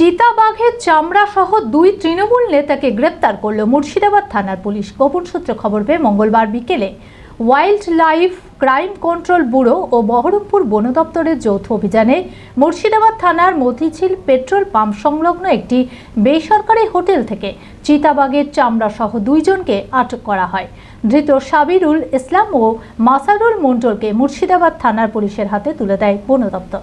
চিতাবাঘের চামড়া সহ দুই তৃণমূল নেতাকে গ্রেপ্তার করল মুর্শিদাবাদ থানার পুলিশ। গোপন সূত্রে খবর পেয়ে মঙ্গলবার বিকেলে wild life crime control bureau ও বহরমপুর বন দপ্তরের যৌথ অভিযানে মুর্শিদাবাদ থানার মতিঝিল পেট্রোল পাম্প সংলগ্ন একটি বেসরকারি হোটেল থেকে চিতাবাঘের চামড়া সহ দুইজনকে আটক করা হয়। ধৃত সাবিরুল ইসলাম ও মাসারুল মন্ডলকে মুর্শিদাবাদ থানার পুলিশের হাতে তুলে দেয় বন দপ্তর।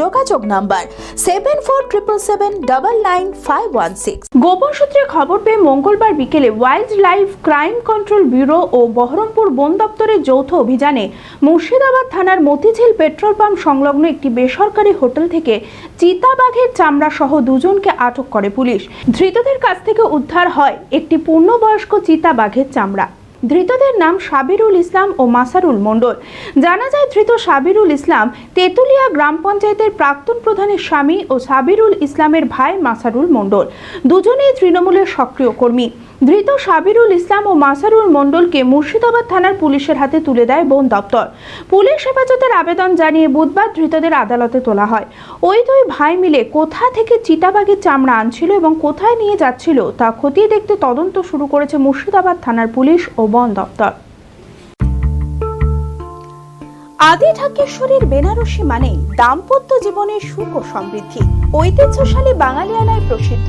যোগাযোগ number seven four triple seven double nine five one six গোপন সূত্রে খবর পেয়ে মঙ্গলবার বিকেলে wild life crime control bureau ও বহরমপুর বন দপ্তরের যৌথ অভিযানে মুর্শিদাবাদ থানার মতিঝিল পেট্রোল পাম্প সংলগ্ন একটি বেসরকারি হোটেল থেকে চিতাবাঘের চামড়া সহ দুজনকে আটক করে পুলিশ। ধৃতদের কাছ থেকে উদ্ধার হয় একটি পূর্ণবয়স্ক চিতাবাঘের চামড়া। ধৃতদের নাম সাবিরুল ইসলাম ও মাসারুল মণ্ডল। জানা যায় ধৃত সাবিরুল ইসলাম তেতুলিয়া গ্রাম পঞ্চায়েতের প্রাক্তন প্রধানের স্বামী ও সাবিরুল ইসলামের ভাই মাসারুল মণ্ডল। দুজনেই তৃণমূলের সক্রিয় কর্মী। ধৃত সাবিরুল ইসলাম ও মাসারুল মণ্ডলকে মুর্শিদাবাদ থানার পুলিশের হাতে তুলে দেয় বন দপ্তর। পুলিশ হেফাজতের আবেদন জানিয়ে বুধবার ধৃতদের আদালতে তোলা হয়। ওই দুই ভাই মিলে কোথা থেকে চিতাবাঘের চামড়া আনছিল এবং কোথায় নিয়ে যাচ্ছিল তা খতিয়ে দেখতে তদন্ত শুরু করেছে মুর্শিদাবাদ থানার পুলিশ ও বন দপ্তর আদি ঢাকেশ্বরীর বেনারসি মানে দাম্পত্য জীবনের সুখ ও সমৃদ্ধি। ঐতিহ্যশালী বাঙালিয়ানায় প্রসিদ্ধ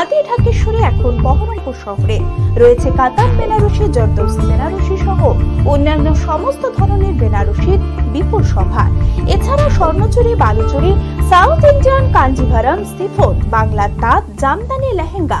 আদি ঢাকেশ্বরী এখন বহরমপুর শহরে। রয়েছে কাতার বেনারসি জর্দৌসি বেনারসি সহ অন্যান্য সমস্ত ধরনের বেনারসির বিপুল সম্ভার এছাড়া Swarnachuri, Baluchari, south Indian Kanjeevaram chiffon বাংলার তাঁত, জামদানি, লেহেঙ্গা